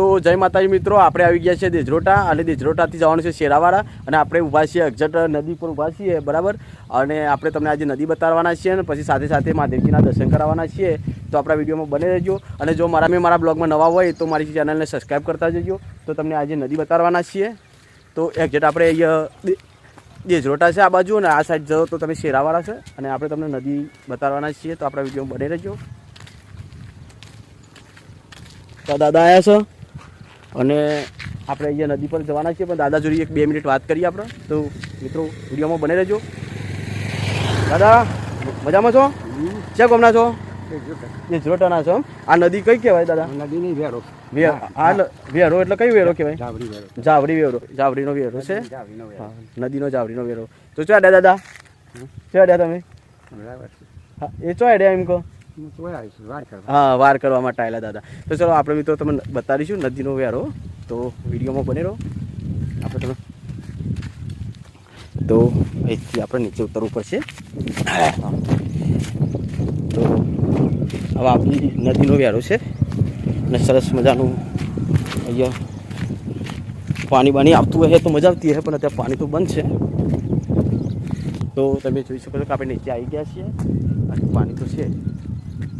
તો જય માતાજી મિત્રો, આપણે આવી ગયા છીએ દેજરોટા. અને દેજરોટાથી જવાનું છે શેરાવાળા અને આપણે ઊભા છીએ અગજટ નદી પર ઊભા છીએ, બરાબર? અને આપણે તમને આજે નદી બતાવવાના છીએ અને પછી સાથે સાથે મહાદેવજીના દર્શન કરાવવાના છીએ. તો આપણા વિડીયોમાં બને રહેજો. અને જો મારા મેં મારા બ્લોગમાં નવા હોય તો મારી ચેનલને સબસ્ક્રાઈબ કરતા જજો. તો તમને આજે નદી બતાવવાના છીએ. તો એક્ઝેટ આપણે દેજરોટા છે આ બાજુ અને આ સાઈડ જાઓ તો તમે શેરાવાળા છે. અને આપણે તમને નદી બતાવવાના છીએ. તો આપણા વિડીયોમાં બને રહેજો. દાદા આવ્યા છે? અને આપણે અહીંયા નદી પર જવાના છીએ પણ દાદા જોડી એક બે મિનિટ વાત કરીએ આપણે. તો મિત્રો વિડીયોમાં બને રહેજો. દાદા મજામાં છો? ક્યાં ગમના છો? દેજરોટાના છો. આ નદી કઈ કહેવાય દાદા? નદી નહીં વેરો. આ વેરો એટલે કઈ વેરો કહેવાય? જાવડી વેરો. જાવડી વેરો. જાવડીનો વેરો છે? નદીનો જાવડીનો વેરો. તો ચો દાદા? ચો તમે? બરાબર એ ચોડ્યા એમ કહો? હું, વાર કરવા માટે આવેલા દાદા. તો ચલો, આપણે મિત્રો તમને બતાવીશું નદીનો વેરો તો વિડીયોમાં બને રહો. આપણે તમે તો અહીંથી આપણે નીચે ઉતરવું પડશે. તો હવે આપણી નદીનો વેરો છે. અને સરસ મજાનું અહીંયા પાણી બાણી આવતું હોય તો મજા આવતી હશે, પણ અત્યારે પાણી તો બંધ છે. તો તમે જોઈ શકો છો કે આપણે નીચે આવી ગયા છીએ. અને પાણી તો છે.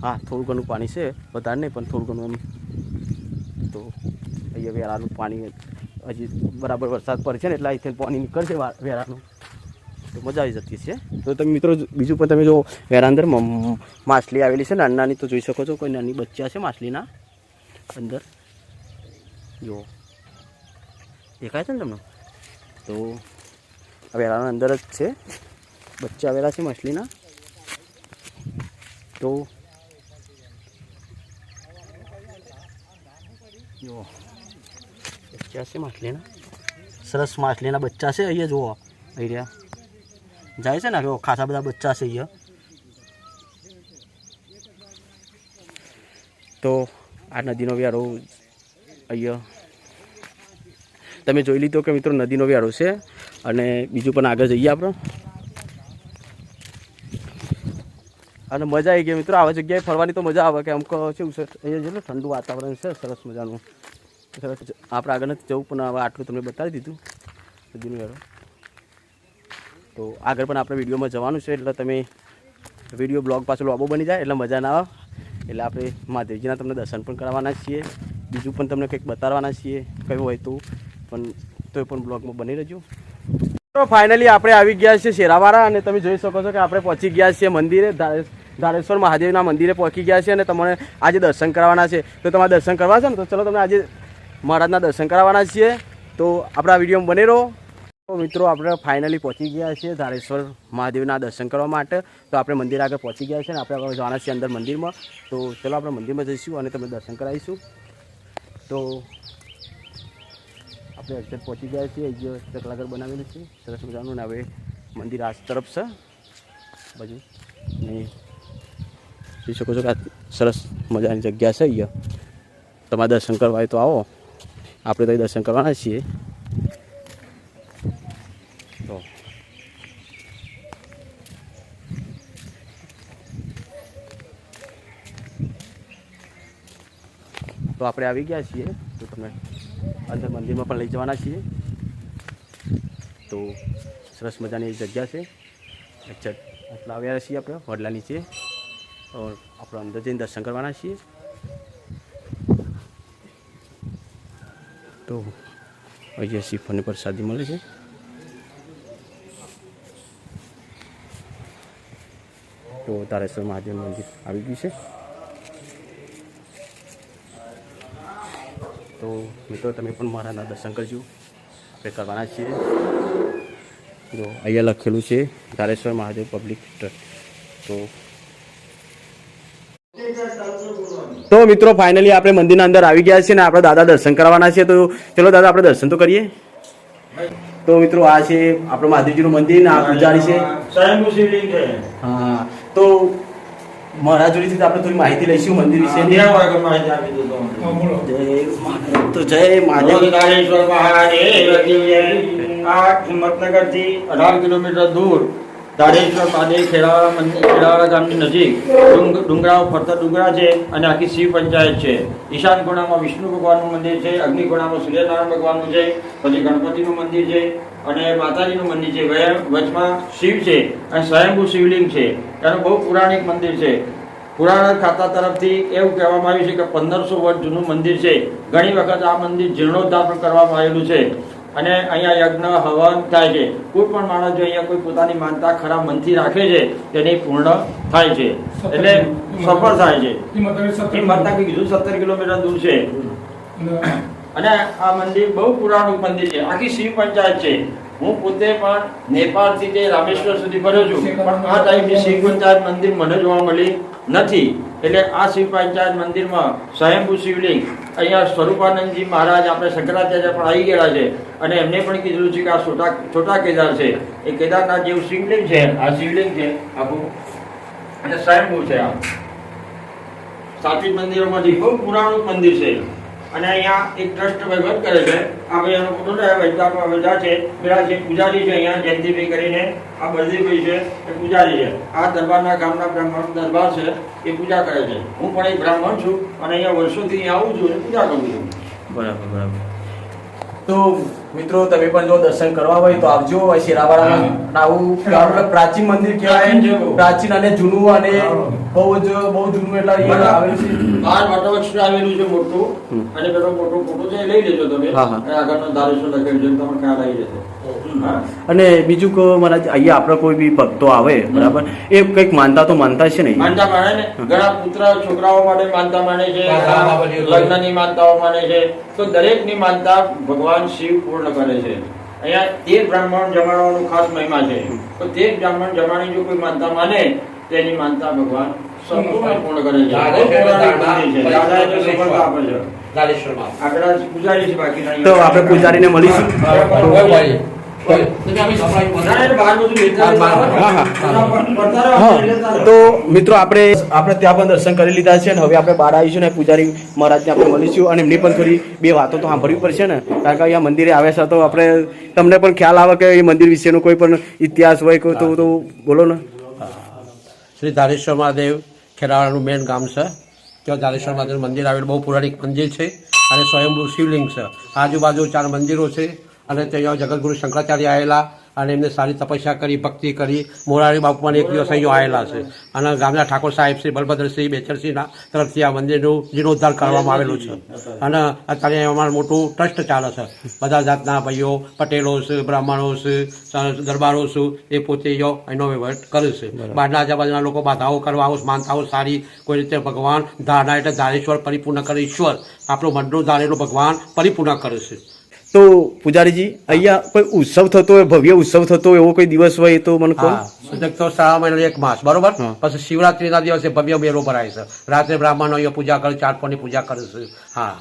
હા, થોડું ઘણું પાણી છે, વધારે નહીં, પણ થોડું ઘણું એમ. તો અહીંયા વેરાનું પાણી હજી બરાબર વરસાદ પડે છે ને, એટલે અહીંથી પાણી નીકળશે વેરાનું. તો મજા આવી જતી છે તો તમે મિત્રો, બીજું પણ તમે જો વેરા અંદર માછલી આવેલી છે નાની નાની તો જોઈ શકો છો, કોઈ નાની બચ્ચા છે માછલીના અંદર. જો. દેખાય છે ને તમને? તો વેરાના અંદર જ છે. બચ્ચા આવેલા છે માછલીના. તો જુઓ બચ્ચા છે માછલીના? સરસ માછલીના બચ્ચા છે અહીંયા, જુઓ. અહીં રહ્યા. જાય છે ને, જો, ખાસા બધા બચ્ચા છે અહીંયા. તો આ નદીનો વ્યારો અહીંયા. તમે જોઈ લીધો કે મિત્રો, નદીનો વ્યારો છે. અને બીજું પણ આગળ જઈએ આપણે. અને મજા આવી ગઈ મિત્રો. આવા જગ્યાએ ફરવાની તો મજા આવે. કે અમુક કેવું છે? અહીંયા ને ઠંડુ વાતાવરણ છે. સરસ મજાનું. સરસ આપણે આગળ નથી જવું, પણ હવે આટલું તમને બતાવી દીધું. વેરો તો આગળ પણ આપણે વિડીયોમાં જવાનું છે. એટલે તમે વીડિયો બ્લોગ પાછળ લોબો બની જાય, એટલે મજા ના આવે. એટલે આપણે મહાદેવજીના તમને દર્શન પણ કરાવવાના છીએ. બીજું પણ તમને કંઈક બતાવવાના છીએ. કયું હોય તો પણ તો પણ બ્લોગમાં બની રહેજો. તો ફાઇનલી આપણે આવી ગયા છીએ શેરાવાળા અને તમે જોઈ શકો છો કે આપણે પહોંચી ગયા છીએ મંદિરે. ધારેશ્વર મહાદેવના મંદિરે પહોંચી ગયા છે અને તમને આજે દર્શન કરવાના છે. તો તમારે દર્શન કરવા છે ને, તો ચલો તમને આજે મહારાજના દર્શન કરાવવાના છીએ. તો આપણા વિડીયોમાં બને રહો. તો મિત્રો, આપણે ફાઇનલી પહોંચી ગયા છીએ ધારેશ્વર મહાદેવના દર્શન કરવા માટે. તો આપણે મંદિર આગળ પહોંચી ગયા છીએ અને આપણે હવે જવાના છીએ અંદર મંદિરમાં. તો ચલો આપણે મંદિરમાં જઈશું અને તમને દર્શન કરાવીશું. તો આપણે અત્યારે પહોંચી ગયા છીએ. અહીંયા ચકલાગર બનાવેલું છે. સરસ મજાનું ને હવે મંદિર આ તરફ છે. બાજુ. ને જોઈ શકો છો કે આ સરસ મજાની જગ્યા છે અહીંયા. તમારે દર્શન કરવા તો આવો. આપણે તો દર્શન કરવાના છીએ. તો. આપણે આવી ગયા છીએ. તો તમે અંદર મંદિરમાં પણ લઈ જવાના છીએ. તો સરસ મજાની જગ્યા છે. એટલા આવ્યા છીએ આપણે વડલા નીચે. ઓર આપણે અંદર જઈને દર્શન કરવાના છીએ તો અહીંયા શ્રીફળની પ્રસાદી મળે છે તો તારેશ્વર મહાદેવ મંદિર આવી ગયું છે તો મિત્રો તમે પણ મારાના દર્શન કરજો આપણે કરવાના છીએ જો અહીંયા લખેલું છે ધારેશ્વર મહાદેવ પબ્લિક ટ્રસ્ટ તો તો મિત્રો ફાઇનલી આપણે મંદિરના અંદર આવી ગયા છીએ ને આપણે દાદા દર્શન કરવાના છે. તો ચલો દાદા આપણે દર્શન તો કરીએ. તો મિત્રો આ છે આપણું મહાદેવજીનું મંદિર ને આ પૂજારી છે. સ્વયંભૂ શિવલિંગ છે. હા તો મહારાજ જોડેથી આપણે થોડી માહિતી લઈશું મંદિર મહાદેવ. તો જય મહાદેવ. મહાદેવ આ હિંમતનગરથી અઢાર કિલોમીટર દૂર મહાદેવ ખેડાવાળા મંદિર ખેડાવાળા ગામની નજીક ડુંગરા ફરતા ડુંગરા છે અને આખી શિવ પંચાયત છે. ઈશાન ખૂણામાં વિષ્ણુ ભગવાનનું મંદિર છે, અગ્નિ ખૂણામાં સૂર્યનારાયણ ભગવાનનું છે, પછી ગણપતિનું મંદિર છે અને માતાજીનું મંદિર છે. વચમાં શિવ છે અને સ્વયંભૂ શિવલિંગ છે. એનું બહુ પુરાણિક મંદિર છે. પુરાણ ખાતા તરફથી એવું કહેવામાં આવ્યું છે કે પંદરસો વર્ષ જૂનું મંદિર છે. ઘણી વખત આ મંદિર જીર્ણોદ્ધાર કરવામાં આવેલું છે. અને અહીંયા યજ્ઞ હવન થાય છે. કોઈ પણ માણસ જો અહીંયા કોઈ પોતાની માનતા ખરા મનથી રાખે છે તેની પૂર્ણ થાય છે. એટલે સફળ થાય છે. એ માતા કીધું? સત્તર કિલોમીટર દૂર છે. અને આ મંદિર બહુ પુરાણું મંદિર છે. આખી શિવ પંચાયત છે. હું પોતે પણ નેપાળથી તે રામેશ્વર સુધી ફર્યો છું. પણ આ ટાઈપની શિવ પંચાયત મંદિર મને જોવા મળી. નથી. એટલે આ શિવ પંચાયત મંદિરમાં સ્વયંભૂ શિવલિંગ. અહીંયા સ્વરૂપાનંદજી મહારાજ આપણે શંકરાચાર્ય પણ આવી ગયેલા છે. અને એમને પણ કીધું છે કે આ છોટા છોટા કેદાર છે. એ કેદારનાથ જેવું શિવલિંગ છે. આ શિવલિંગ છે આખું. અને સ્વયંભૂ છે આ. સ્થાપિત મંદિરોમાંથી બહુ પુરાણું મંદિર છે. અને અહીંયા એક ટ્રસ્ટ વહીવટ કરે છે. આ ભાઈ એનો ફોટો છે વૈદ્યા વૈદ્યા છે. પેલા જે પૂજારી છે અહીંયા જયંતિભાઈ કરીને આ બળદેવભાઈ છે એ પૂજારી છે. આ દરબારના ગામના બ્રાહ્મણ દરબાર છે એ પૂજા કરે છે. હું પણ એક બ્રાહ્મણ છું અને અહીંયા વર્ષોથી આવું છું અને પૂજા કરું છું. બરાબર બરાબર. તો મિત્રો તમે પણ જો દર્શન કરવા હોય તો આવજો શેરાવાડામાં આવું પ્રાચીન મંદિર કહેવાય. પ્રાચીન અને જૂનું અને બહુ જ બહુ જૂનું એટલે આવેલું છે. બાર વટવૃક્ષ આવેલું છે મોટું? અને પેલો મોટો ફોટો છે લઈ લેજો તમે. હા, હા. અને આગળનો ધારેશ્વર લખેલું છે તમને ખ્યાલ આવી જશે. અને બીજું કે મહારાજ અહીંયા આપણે કોઈ બી ભક્તો આવે બરાબર? એ કંઈક માનતા તો માનતા છે ને માનતા માને ને? ઘણા પુત્ર છોકરાઓ માટે માનતા માને છે લગ્નની માનતાઓ માને છે. તો દરેકની માનતા ભગવાન શિવ પૂર્ણ કરે છે. અહીંયા તે બ્રાહ્મણ જમાડવાનો ખાસ મહિમા છે. તો તે બ્રાહ્મણ જમાડી જો કોઈ માનતા માને તેની માનતા ભગવાન સંપૂર્ણ કરે છે. તો આપણે પૂજારીને મળીશું. ના, તો મિત્રો આપણે આપણે ત્યાં પણ દર્શન કરી લીધા છે અને હવે આપણે બહાર આવીશું ને પૂજારી મહારાજને આપણે મળીશું અને એમની પણ થોડી બે વાતો તો સાંભળવી પડશે ને. કારણ કે અહીંયા મંદિરે આવ્યા છે તો આપણે તમને પણ ખ્યાલ આવે કે એ મંદિર વિશેનો કોઈ પણ ઇતિહાસ હોય તો તો બોલો ને. શ્રી ધારેશ્વર મહાદેવ ખેરાવાડાનું મેન ગામ છે. ત્યાં ધારેશ્વર માતાનું મંદિર આવેલું, બહુ પૌરાણિક મંદિર છે અને સ્વયંભૂ શિવલિંગ છે. આજુબાજુ ચાર મંદિરો છે અને ત્યાં જગતગુરુ શંકરાચાર્ય આવેલા અને એમને સારી તપસ્યા કરી ભક્તિ કરી. મોરારી બાપુમાં એક દિવસ અહીંયા આવેલા છે. અને ગામના ઠાકોર સાહેબ શ્રી બલભદ્રસિંહ બેચરસિંહના તરફથી આ મંદિરનું જીર્ણોદ્ધાર કરવામાં આવેલું છે. અને અત્યારે અમારું મોટું ટ્રસ્ટ ચાલે છે. બધા જાતના ભાઈઓ પટેલો છે બ્રાહ્મણો છે દરબારો છે એ પોતે જો એનો વહીવટ કરે છે. બહારના આજુબાજુના લોકો બાધાઓ કરવા આવો માનતાઓ સારી કોઈ રીતે ભગવાન ધારણા એટલે ધારેશ્વર પરિપૂર્ણ કરે ઈશ્વર. આપણું મનનું ધારેલું ભગવાન પરિપૂર્ણ કરે છે. તો પૂજારીજી અહીંયા કોઈ ઉત્સવ થતો હોય ભવ્ય ઉત્સવ થતો હોય એવો કોઈ દિવસ હોય તો મને કહો? હા સુજક તો શ્રાવણ મહિનાનો એક માસ બરોબર? પછી શિવરાત્રીના દિવસે ભવ્ય મેળો ભરાય છે. રાત્રે બ્રાહ્મણો અહીંયા પૂજા કરે ચારપોની પૂજા કરે છે. હા.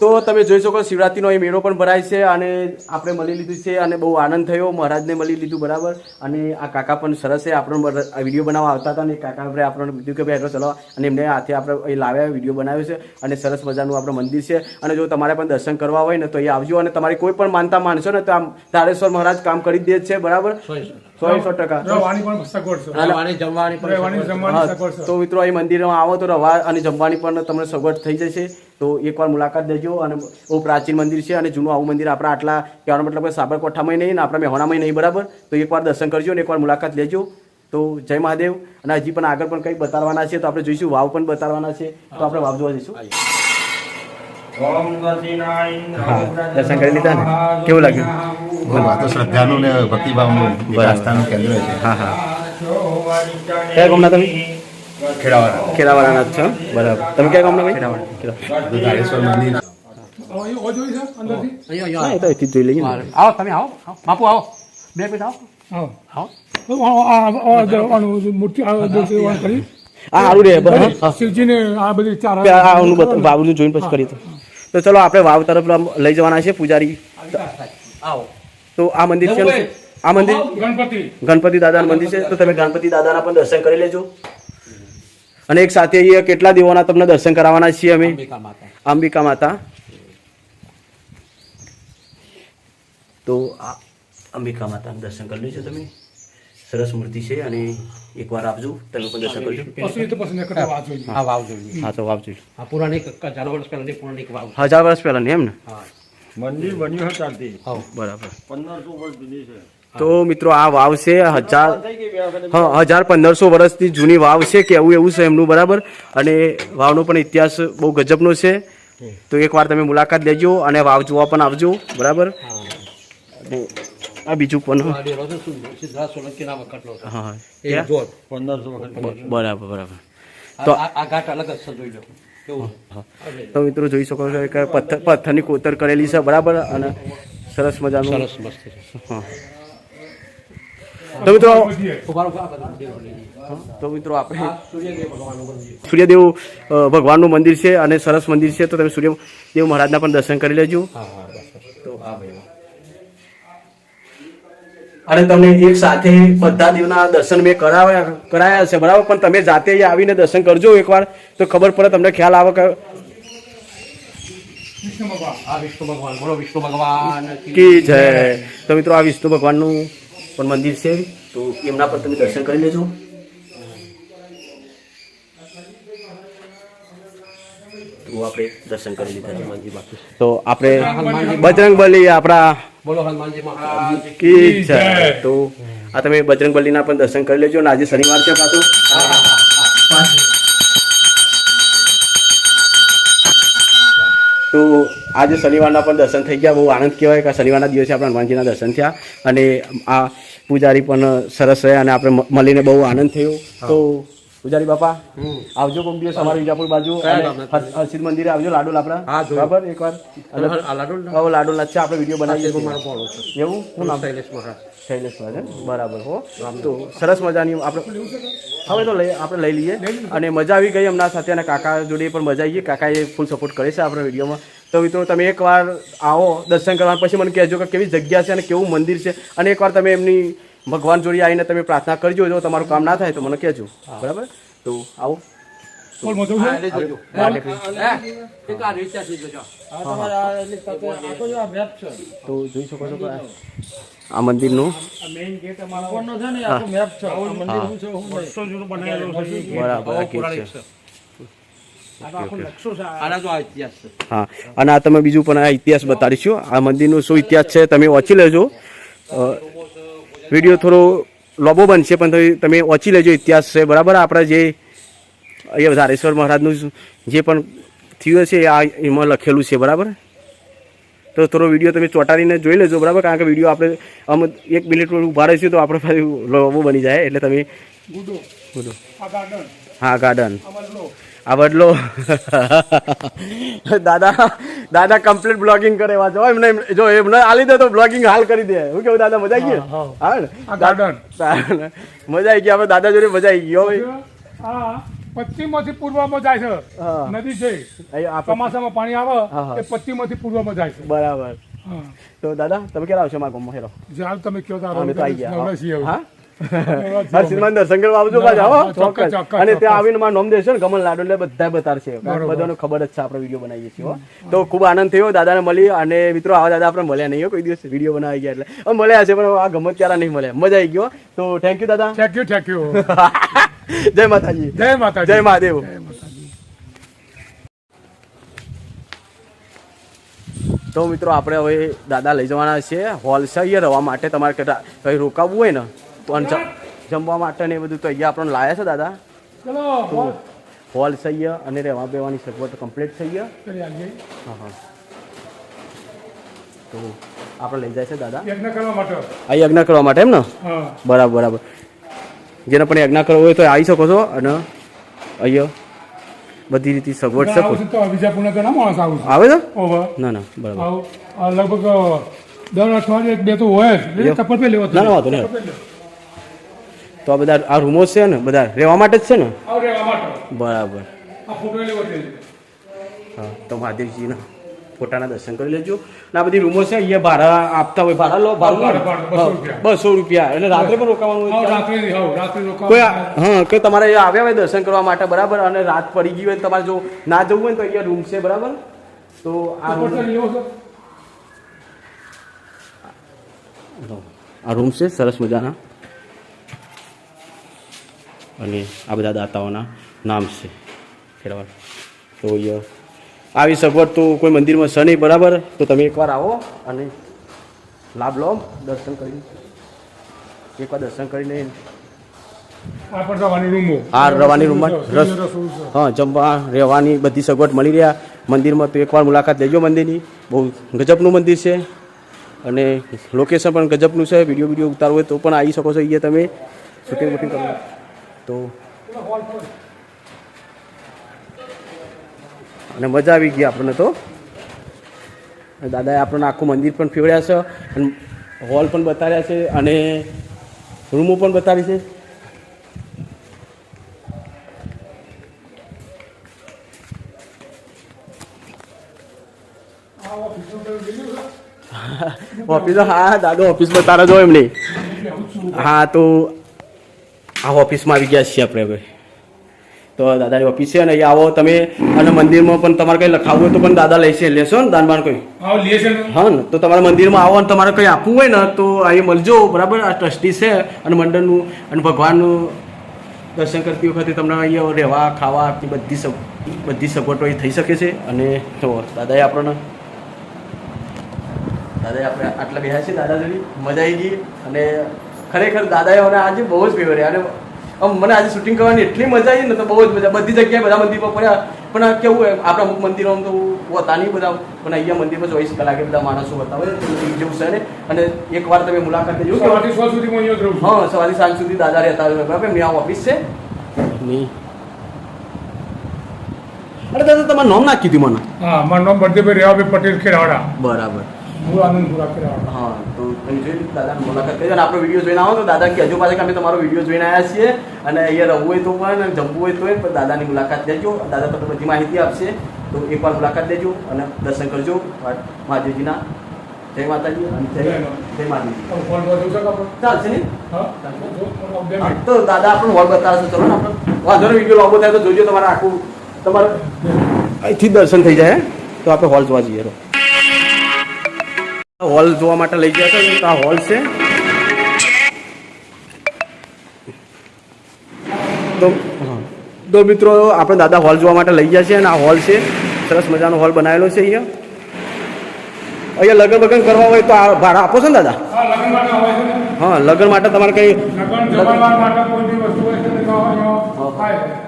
તો તમે જોઈ શકો શિવરાત્રીનો એ મેળો પણ ભરાય છે અને આપણે મળી લીધું છે અને બહુ આનંદ થયો. મહારાજને મળી લીધું બરાબર અને આ કાકા પણ સરસ છે. આપણો વીડિયો બનાવવા આવતા હતા અને કાકા આપણે આપણને કીધું કે ભાઈ એટલો ચલાવવા અને એમને હાથે આપણે એ લાવ્યા, વીડિયો બનાવ્યો છે અને સરસ મજાનું આપણું મંદિર છે. અને જો તમારે પણ દર્શન કરવા હોય ને તો એ આવજો અને તમારી કોઈ પણ માનતા માનશો ને તો આમ ધારેશ્વર મહારાજ કામ કરી દે છે, બરાબર? સો સો ટકા. તો મિત્રો અહીં મંદિરમાં આવો તો રવા અને જમવાની પણ તમને સગવડ થઈ જશે. તો એકવાર મુલાકાત દેજો અને બહુ પ્રાચીન મંદિર છે અને જૂનું આવું મંદિર આપણા આટલા કહેવાનો મતલબ કે સાબરકોઠામાં નહીં ને આપણા મહેણામાં નહીં બરાબર? તો એકવાર દર્શન કરજો અને એકવાર મુલાકાત લેજો. તો જય મહાદેવ. અને હજી પણ આગળ પણ કંઈક બતાવવાના છે તો આપણે જોઈશું વાવ પણ બતાવવાના છે. તો આપણે વાવ જોવા જઈશું. દર્શન કરી લીધા ને કેવું લાગ્યું બહુ તો શ્રદ્ધાનું ને ભક્તિભાવનું આસ્થાનું કેન્દ્ર છે હા હા કયા ગામના તમે ખેડાવાળા ખેરાવાળાના જ છો બરાબર તમે કયા ગામના ભાઈ ખેરાવાળા તો મંદિર અહીં ઓ જોઈ છે અંદરથી અહીંયા હા એ તો અહીંથી જ જોઈ લઈએ ને. આવો તમે આવો આવો. બાપુ આવો બે મિનિટ આવો આવો આ- આ- આ દરવાનું મૂર્તિ આ કરી સારું રે શિવજીને આ બધી ચાર જોઈને પછી કરીએ તો ચલો આપણે વાવ તરફ લઈ જવાના છે પૂજારી. આવો. તો આ મંદિર છે આ મંદિર? ગણપતિ. ગણપતિ દાદાનું મંદિર છે. તો તમે ગણપતિ દાદાના પણ દર્શન કરી લેજો. અને એક સાથે અહીંયા કેટલા દેવોના તમને દર્શન કરાવવાના છીએ અમે? અંબિકા માતા. તો આ અંબિકા માતાનું દર્શન કરી લેજો તમે. સરસ મૂર્તિ છે અને એકવાર આપજો તમે પણ દર્શન કરજો. હા વાવ જોઈએ. હા તો આપજો આ પુરાણિક હજારો વર્ષ પહેલાંની પુરાણિક વાવ. હજાર વર્ષ પહેલાં એમ ને? હા. મંદિર બન્યું હતું ત્યારથી હા. બરાબર. પંદરસો વર્ષ જૂની છે. તો મિત્રો આ વાવ છે હજાર હા હજાર પંદરસો વર્ષથી જૂની વાવ છે કે એવું એવું છે એમનું બરાબર? અને વાવનો પણ ઇતિહાસ બહુ ગજબનો છે. તો એકવાર તમે મુલાકાત લેજો અને વાવ જોવા પણ આવજો બરાબર? આ બીજું પણ હા બરાબર બરાબર. તો- આ આ ઘાટ અલગ જ જોઈ લો. તો મિત્રો જોઈ શકો છો કે પથ્થર પથ્થરની કોતર કરેલી છે બરાબર? અને સરસ મજાનું સરસ મસ્ત હા. તો મિત્રો. તો મિત્રો આપણે સૂર્યદેવ ભગવાનનું મંદિર છે. અને સરસ મંદિર છે તો તમે સૂર્યદેવ મહારાજના પણ દર્શન કરી લેજો. તો હા ભાઈ અને તમને એક સાથે બધા દેવના દર્શન મેં કરાવ્યા કરાયા છે બરાબર? પણ તમે જાતે આવીને દર્શન કરજો એકવાર તો ખબર પડે તમને ખ્યાલ આવે કે આ વિષ્ણુ ભગવાન. બોલો કી જય. તો મિત્રો આ વિષ્ણુ ભગવાનનું પણ મંદિર છે. તો એમના પર તમે દર્શન કરી લેજો. તો આપણે દર્શન કરી લીધા તો આપણે બજરંગ બલી આપણા બોલો હનુમાનજી મહારાજ. કી જય તો. આ તમે બજરંગ બલીના પણ દર્શન કરી લેજો ને આજે શનિવાર છે પાછું. તો આજે શનિવારના પણ દર્શન થઈ ગયા. બહુ આનંદ કહેવાય કે શનિવારના દિવસે આપણે હનુમાનજીના દર્શન થયા અને આ પૂજારી પણ સરસ રહ્યા અને આપણે મળીને બહુ આનંદ થયો. તો પૂજારી બાપા આવજો કોઈક દિવસ અમારા વિજાપુર બાજુ કયા અને ગામના? હર- હરસિદ્ધ મંદિરે આવજો લાડુ લાપડા હા, બરાબર એકવાર. લાડુ લાડુ? છે આપણે વીડિયો બનાવીએ એવું? શું નામ? શૈલેષ મહારાજ. શૈલેષ મહારાજ બરાબર હો. તો સરસ મજાની આપણે હવે તો લઈ આપણે લઈ લઈએ. અને મજા આવી ગઈ હમણાં સાથે અને કાકા જોડે પણ મજા આવી ગઈ. કાકાએ ફૂલ સપોર્ટ કરે છે આપણા વિડીયોમાં. તો મિત્રો તમે એકવાર આવો દર્શન કરવા પછી મને કહેજો કે કેવી જગ્યા છે અને કેવું મંદિર છે. અને એકવાર તમે એમની ભગવાન જોડે આવીને તમે પ્રાર્થના કરજો જો તમારું કામ ના થાય તો મને કહેજો. બરાબર? તો આવો. આ તો જોઈ શકો છો આ- આ મંદિરનું. ઉપરનો છે ને આખો મેપ છે. આ મંદિર શું છે શું નહીં. બરાબર આ બહુ ગીત પૌરાણિક છે છે આના જો આ ઇતિહાસ છે. હા અને આ તમે બીજું પણ આ ઇતિહાસ બતાડીશું. આ મંદિરનો શું ઇતિહાસ છે તમે વાંચી લેજો. વીડિયો થોડો લોબો બનશે પણ તમે- વાંચી લેજો ઇતિહાસ છે. બરાબર? આપણા જે અહીંયા ધારેશ્વર મહારાજનું જે પણ થયું છે આ એમાં લખેલું છે બરાબર? તો થોડો વીડિયો તમે ચોંટાડીને જોઈ લેજો બરાબર? કારણ કે વીડિયો આપણે આમ એક મિનિટ ઊભા રહીશું તો આપણે પાછું લોબો બની જાય એટલે તમે હા ગાર્ડન. આ બદલો. દાદા દાદા કમ્પ્લીટ બ્લોગિંગ કરે વાંચો એમને એમ- જો એમને આલી દે તો બ્લોગિંગ હાલ કરી દે. હું કેવું દાદા મજા આવી ગઈ? હા ને? ગાર્ડન મજા આવી ગઈ આપણે દાદા જોડે મજા આવી ગઈ હોય હા પશ્ચિમમાંથી પૂર્વમાં જાય છે. નદી છે. ચોમાસામાં પાણી આવે. એ પશ્ચિમમાંથી પૂર્વમાં જાય છે. બરાબર. તો દાદા તમે ક્યારે આવશો મારા ગામમાં? હેરો જ્યાં તમે કહો તારો અમે તો આવી ગયા. હા? નવરાશી દર્શન કરવા આવજો પાછા હો. ચોક્કસ, ચોક્કસ. ચોક્કસ, અને ત્યાં આવીને મારું નામ દેશો ને કમલ લાડુ એટલે બધા બતાડશે. બધાને ખબર જ છે આપણે વીડિયો બનાવીએ છીએ તો ખૂબ આનંદ થયો દાદાને મળી અને મિત્રો આવા દાદા આપણે મળ્યા નહીં કોઈ દિવસ વીડિયો બનાવી ગયા એટલે. હવે મળ્યા છે પણ આ ગમત ત્યારે નહીં મળ્યા. મજા આવી ગયો તો થેન્ક યુ દાદા. થેન્ક યુ થેન્ક યુ જય માતાજી. જય માતાજી. જય મહાદેવ. તો મિત્રો આપણે હવે દાદા લઈ જવાના છે હોલ રવા માટે તમારે કંઈ રોકાવવું હોય ને જમ- જમવા માટે ને એ બધું તો અહીંયા આપણને લાયા છે દાદા. હોલ. થઈ ગયા અને રહેવા બેવાની સગવડ કમ્પ્લીટ થઈ ગયા હા હા. તો આપણે લઈ જાય છે દાદા. યજ્ઞ કરવા માટે. આ યજ્ઞ કરવા માટે એમ ને? બરાબર બરાબર. જેને પણ યજ્ઞ કરવો હોય તો આવી શકો છો અને અહીંયા બધી રીતે સગવડ તો વિજાપુરના માણસ આવું આવે છે? ના ના બરાબર. લગભગ દર અઠવાડિયે એક બે તો હોય જ. ના, ના, વાંધો નહીં. તો આ બધા આ રૂમો છે ને બધા રહેવા માટે જ છે ને? બરાબર. હા તો મહાદેવજીના ફોટાના દર્શન કરી લેજો. અને આ બધી રૂમો છે અહીંયા ભાડા આપતા હોય ભાડા લો ભાડું બસો રૂપિયા. એટલે રાત્રે પણ રોકાવાનું કોઈ હા કે તમારે અહીંયા આવ્યા હોય દર્શન કરવા માટે બરાબર? અને રાત પડી ગઈ હોય તમારે જો ના જવું હોય તો અહીંયા રૂમ છે બરાબર? તો આ રૂમ આ રૂમ છે સરસ મજાના. અને આ બધા દાતાઓના નામ છે. ખેડવા. તો આવી સગવડ તો કોઈ મંદિરમાં છે નહીં બરાબર? તો તમે એકવાર આવો અને લાભ લો દર્શન કરી. એકવાર દર્શન કરીને હા રવાની રૂમમાં રસ હા જમવા રહેવાની બધી સગવડ મળી રહ્યા. મંદિરમાં તો એકવાર મુલાકાત લેજો મંદિરની. બહુ ગજબનું મંદિર છે. અને લોકેશન પણ ગજબનું છે. વીડિયો વીડિયો ઉતારવું હોય તો પણ આવી શકો છો અહીંયા તમે. શૂટિંગ વૂટિંગ કરો તો અને મજા આવી ગઈ આપણને તો. દાદાએ આપણને આખું મંદિર પણ ફેવડ્યા છે અને હોલ પણ બતાવ્યા છે અને રૂમો પણ બતાવી છે. ઓફિસ હા દાદો ઓફિસ બતાવે જો એમની હા તો આ ઓફિસમાં આવી ગયા છીએ આપણે હવે. તો દાદાની ઓફિસ છે અને આવો તમે અને મંદિરમાં પણ તમારે કંઈ લખાવવું હોય તો પણ દાદા લેશે. લેશો ને દાનબાન કોઈ? હા ને. તો તમારા મંદિરમાં આવો અને તમારે કંઈ આપવું હોય ને તો અહીં મળજો બરાબર? આ ટ્રસ્ટી છે અને મંડળનું અને ભગવાનનું દર્શન કરતી વખતે તમને અહીંયા રહેવા ખાવા બધી બધી સગવડો અહીં થઈ શકે છે. અને તો દાદાએ આપણને દાદાએ આપણે આટલા બેહ્યા છે દાદા જોડી મજા આવી ગઈ. અને ખરેખર દાદાએ મને આજે બહુ જ ફેવર અને મને આજે શૂટિંગ કરવાની એટલી મજા આવી ને તો બહુ જ મજા બધી જગ્યાએ બધા મંદિરમાં પડ્યા. પણ આ કેવું હોય આપણા અમુક મંદિરો તો હોતા નહીં બધા. પણ અહીંયા મંદિરમાં ચોવીસ કલાકે બધા માણસો બતાવે જેવું છે. ને અને એકવાર તમે મુલાકાત લેજો. હું સવારથી સાંજ સુધી દાદા રહેતા હોય. બરાબર? મેં આ ઓફિસ છે. નહીં. અરે દાદા તમારું નામ નાખી કીધું મને. હા મારું નામ બળદેવભાઈ રેવાભાઈ પટેલ ખેરાવાડા. બરાબર. મૂળ આનંદપુરા ખેરાવાડા હા તો તમે જોઈ દાદાની મુલાકાત કરી અને આપણો વીડિયો જોઈને આવો તો દાદા કે હજુ પાછા અમે તમારો વીડિયો જોઈને આવ્યા છીએ. અને અહીંયા રહેવું હોય તો પણ અને જમવું હોય તો પણ દાદાની મુલાકાત લેજો. દાદા તમને બધી માહિતી આપશે. તો એકવાર મુલાકાત લેજો અને દર્શન કરજો. મહાદેવજીના. જય માતાજી અને જય જય મહાદેવજી તમે ફોન પર જોઈ શકો ચાલશે ને? હા જો, મને બે હા, મિનિટ. તો દાદા આપણને હોલ બતાવશે. ચલો ને આપણે. વાંધો વીડિયો લાંબો થાય તો જોજો તમારે આખું. તમારે અહીંથી દર્શન થઈ જાય તો આપણે હોલ જોવા જઈએ હોલ જોવા માટે લઈ ગયા છે? તો આ હોલ છે. તો તો મિત્રો, આપણે દાદા હોલ જોવા માટે લઈ ગયા છે અને આ હોલ છે. સરસ મજાનો હોલ બનાવેલો છે અહીંયા. અહીંયા લગ્ન બગન કરવા હોય તો આ ભાડા આપો છો ને દાદા? હા લગ્ન માટે તમારે કંઈ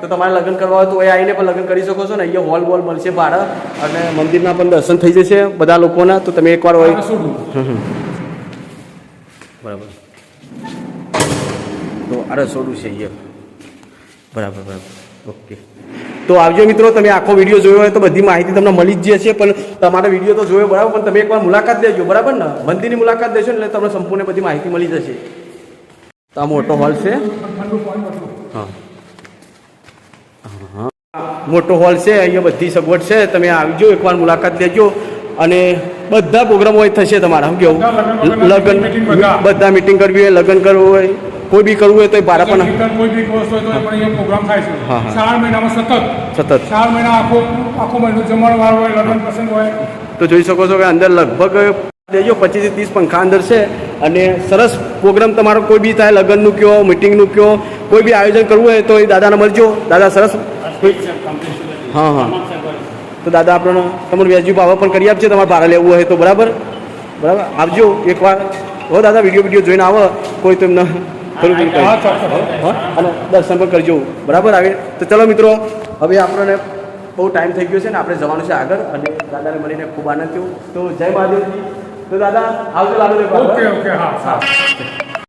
તો તમારે લગ્ન કરવા હોય તો એ આવીને પણ લગ્ન કરી શકો છો ને. અહીંયા હોલ વોલ મળશે ભાડા અને મંદિરના પણ દર્શન થઈ જશે બધા લોકોના. તો તમે એકવાર હોય બરાબર. તો આ રસોડું છે અહીંયા. બરાબર બરાબર. ઓકે. તો આવજો મિત્રો તમે આખો વીડિયો જોયો હોય તો બધી માહિતી તમને મળી જ જશે પણ તમારો વીડિયો તો જોયો બરાબર પણ તમે એકવાર મુલાકાત લેજો બરાબર ને મંદિરની મુલાકાત લેશો ને એટલે તમને સંપૂર્ણ બધી માહિતી મળી જશે તો આ મોટો હોલ છે. હા હા. મોટો હોલ છે અહીંયા બધી સગવડ છે તમે આવજો એકવાર મુલાકાત લેજો અને બધા પ્રોગ્રામો થશે તમારા શું કેવું લગ્ન. બધા મિટિંગ કરવી હોય લગ્ન કરવું હોય કોઈ બી કરવું હોય તો એ ભાડા પણ કોઈ બી હોય તો પણ અહીંયા પ્રોગ્રામ થાય છે. ચાર મહિનામાં સતત. સતત. ચાર મહિના આખો આખો મહિનો જમણવાર હોય લગ્ન પ્રસંગ હોય. તો જોઈ શકો છો કે અંદર લગભગ દેજો પચીસથી ત્રીસ પંખા અંદર છે અને સરસ પ્રોગ્રામ તમારો કોઈ બી થાય લગ્નનું કયો મિટિંગનું કયો કોઈ બી આયોજન કરવું હોય તો એ દાદાને મળજો. દાદા સરસ હા હા. તો દાદા આપણે તમારું વ્યાજબી ભાવ પણ કરી આપશે તમારે ભાડા લેવું હોય તો બરાબર? બરાબર? આવજો એકવાર. હો દાદા વીડિયો વીડિયો જોઈને આવો. કોઈ તો એમને થોડું ચોક્કસ. અને દર્શન પણ કરજો. બરાબર આવે તો ચલો મિત્રો હવે આપણને બહુ ટાઈમ થઈ ગયો છે ને આપણે જવાનું છે આગળ અને દાદાને મળીને ખૂબ આનંદ થયો. તો જય મહાદેવજી. તો દાદા આવજો લાગે ઓકે ઓકે હા. હા.